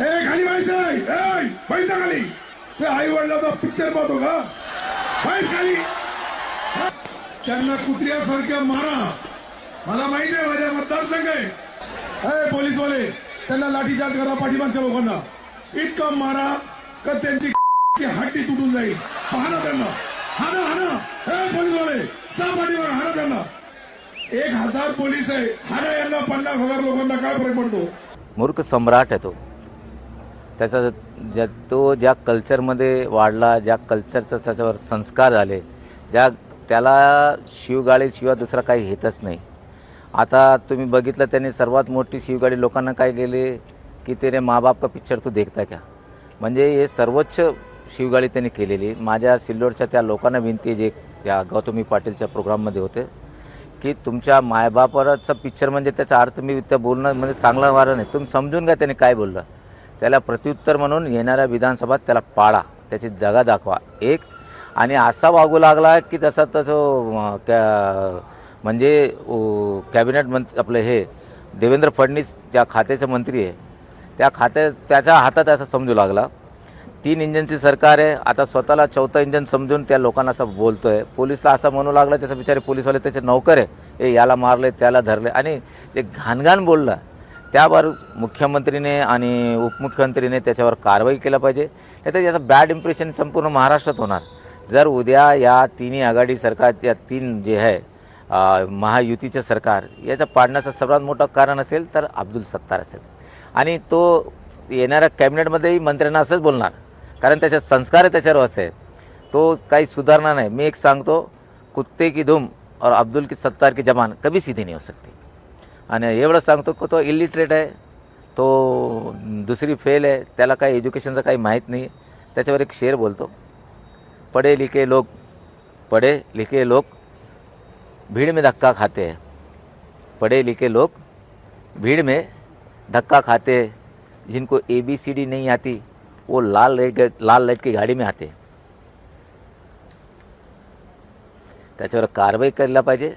ए खाली व्हायचं पैसा खाली. ते आई वडिलाचा पिक्चर पाहतो का? पैस खाली. त्यांना कुत्र्यासारख्या मारा. मला माहिती आहे माझ्या मतदारसंघ आहे. ए पोलीसवाले त्यांना लाठीचार्ज करा पाठीमागच्या लोकांना. इतकं मारा का त्यांची ची हड्डी तुटून जाईल. पाहना त्यांना. हाना हाना हे पोलीसवाले जा पाठीमाग हाना त्यांना. एक हजार पोलीस आहे. हाना यांना पन्नास हजार लोकांना काय फरक पडतो? मूर्ख सम्राट आहे तो. त्याचा ज्या तो ज्या कल्चरमध्ये वाढला ज्या कल्चरचा त्याच्यावर संस्कार झाले ज्या त्याला शिवगाळीशिवाय दुसरा काही येतच नाही. आता तुम्ही बघितलं त्यांनी सर्वात मोठी शिवगाळी लोकांना काय केली की तेरे माँ का पिक्चर तू देखता का? म्हणजे हे सर्वोच्च शिवगाळी त्यांनी केलेली. माझ्या सिल्लोडच्या त्या लोकांना विनंती जे त्या गौतमी पाटीलच्या प्रोग्राममध्ये होते की तुमच्या मायबापाचा पिक्चर म्हणजे त्याचा अर्थ मी त्या बोलणं म्हणजे चांगला वारा नाही. तुम्ही समजून घ्या त्याने काय बोललं. त्याला प्रत्युत्तर म्हणून येणाऱ्या विधानसभात त्याला पाळा त्याची जगा दाखवा. एक आणि असा वागू लागला की तसा तसं कॅ म्हणजे कॅबिनेट मंत्री आपलं हे देवेंद्र फडणवीस ज्या खात्याचे मंत्री आहे त्या खात्या त्याच्या हातात असं समजू लागला. तीन इंजनची सरकार आहे. आता स्वतःला चौथं इंजन समजून त्या लोकांना असं आहे पोलिसला असं म्हणू लागला त्याचा बिचारे पोलीसवाले त्याचे नौकर आहे. ए याला मारले त्याला धरले. आणि ते घाणघाण बोललं त्यावर मुख्यमंत्रीने आणि उपमुख्यमंत्रीने त्याच्यावर कारवाई केलं पाहिजे. नाही तर याचं बॅड इम्प्रेशन संपूर्ण महाराष्ट्रात होणार. जर उद्या या तिन्ही आघाडी सरकार या तीन जे आहे महायुतीचं सरकार याचं पाडण्याचं सर्वात मोठं कारण असेल तर अब्दुल सत्तार असेल. आणि तो येणाऱ्या कॅबिनेटमध्येही मंत्र्यांना असंच बोलणार. कारण त्याचे संस्कार त्याच्यावर असे तो काही सुधारणा नाही. मी एक सांगतो कुत्ते की धूम और अब्दुल की सत्तार की जमान कभी सीधी नहीं हो सकती. आणि एवढं सांगतो की तो इलिटरेट आहे तो दुसरी फेल आहे त्याला काही एज्युकेशनचं काही माहीत नाही त्याच्यावर एक शेर बोलतो. पढ़े लिखे लोक पढ़े लिखे लोक भीड़ में धक्का खाते हैं. पढ़े लिखे लोग भीड़ में धक्का खाते हैं. जिनको ए बी सी डी नहीं आती वो लाल लाइट लाल लाइट की गाड़ी में आते त्याच्यावर कारवाई करायला पाहिजे.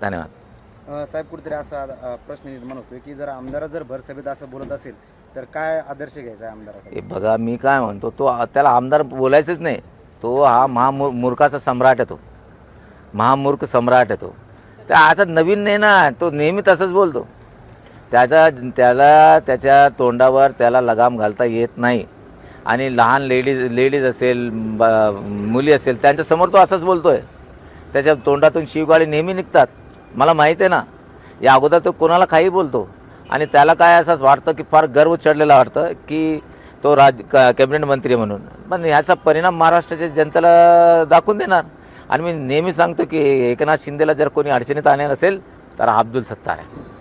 धन्यवाद. साहेब कुठेतरी असा प्रश्न निर्माण होतोय की जर आमदार जर भरसभेत असं बोलत असेल तर काय आदर्श घ्यायचा आहे आमदाराकडे? हे बघा मी काय म्हणतो तो त्याला आमदार बोलायचंच नाही. तो हा महामूर मूर्खाचा सम्राट आहे तो. महामूर्ख सम्राट आहे तो. तर आता नवीन नाही ना तो नेहमी तसंच बोलतो. त्याचा त्याला त्याच्या तोंडावर त्याला लगाम घालता येत नाही. आणि लहान लेडीज लेडीज असेल ब- मुली असेल त्यांच्यासमोर तो असंच बोलतोय. त्याच्या तोंडातून शिवगाळी नेहमी निघतात. मला माहीत आहे ना या अगोदर तो कोणाला काही बोलतो आणि त्याला काय असंच वाटतं की फार गर्व चढलेला वाटतं की तो राज क- कॅबिनेट मंत्री म्हणून. पण ह्याचा परिणाम महाराष्ट्राच्या जनतेला दाखवून देणार. आणि मी नेहमी सांगतो की एकनाथ शिंदेला जर कोणी अडचणीत आणणार असेल तर अब्दुल सत्तार आहे.